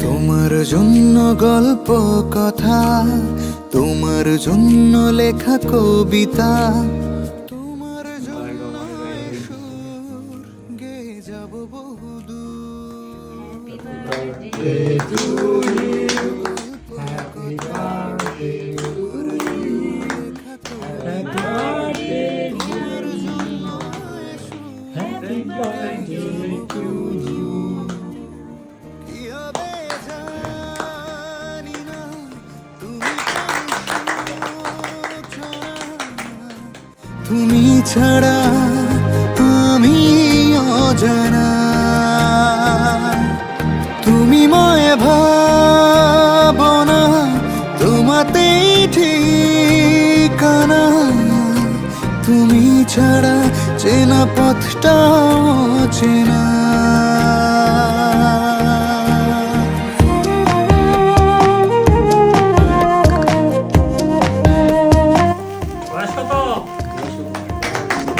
তোমার জন্য গল্প কথা তোমার জন্য লেখা কবিতা। তোমার জন্য সুর গেয়ে যাব বহুদূর। Happy birthday কি তুমি ছাড়া আমি অজানা। তুমি ময় ভাবনা তোমাতেই ঠিকানা। তুমি ছাড়া চেনা পথটাও চেনা